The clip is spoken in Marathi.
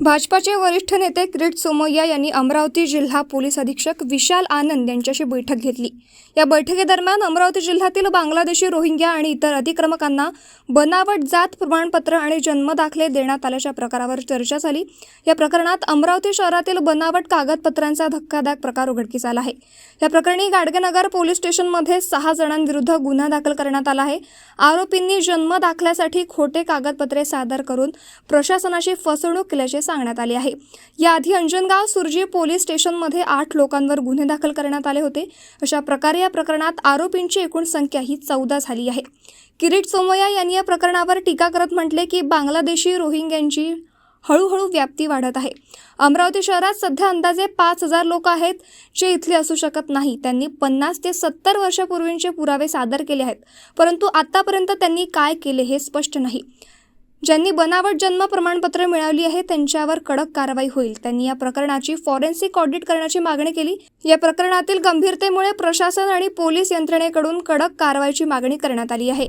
भाजपाचे वरिष्ठ नेते किरीट सोमय्या यांनी अमरावती जिल्हा पोलीस अधीक्षक विशाल आनंद यांच्याशी बैठक घेतली. या बैठकीदरम्यान अमरावती जिल्ह्यातील बांगलादेशी रोहिंग्या आणि इतर अतिक्रमकांना बनावट जात प्रमाणपत्र आणि जन्मदाखले देण्यात आल्याच्या प्रकारावर चर्चा झाली. या प्रकरणात अमरावती शहरातील बनावट कागदपत्रांचा धक्कादायक प्रकार उघडकीस आला आहे. या प्रकरणी गाडगेनगर पोलीस स्टेशनमध्ये सहा जणांविरुद्ध गुन्हा दाखल करण्यात आला आहे. आरोपींनी जन्म दाखल्यासाठी खोटे कागदपत्रे सादर करून प्रशासनाशी फसवणूक केल्याचे सांगण्यात आले आहे. याआधी अंजनगाव सुरजी पोलीस स्टेशनमध्ये आठ लोकांवर गुन्हे दाखल करण्यात आले होते. अशा प्रकारे या प्रकरणात आरोपींची एकूण संख्या ही चौदा झाली आहे. किरीट सोमय्या यांनी या प्रकरणावर टीका करत म्हटले की बांगलादेशी रोहिंग्यांची हळूहळू व्याप्ती वाढत आहे. अमरावती शहरात सध्या अंदाजे पाच हजार लोक आहेत जे इथले असू शकत नाही. त्यांनी पन्नास ते सत्तर वर्षापूर्वींचे पुरावे सादर केले आहेत. परंतु आतापर्यंत त्यांनी काय केले हे स्पष्ट नाही. ज्यांनी बनावट जन्म प्रमाणपत्र मिळवली आहे त्यांच्यावर कडक कारवाई होईल. त्यांनी या प्रकरणाची फॉरेन्सिक ऑडिट करण्याची मागणी केली. या प्रकरणातील गंभीरतेमुळे प्रशासन आणि पोलीस यंत्रणेकडून कडक कारवाईची मागणी करण्यात आली आहे.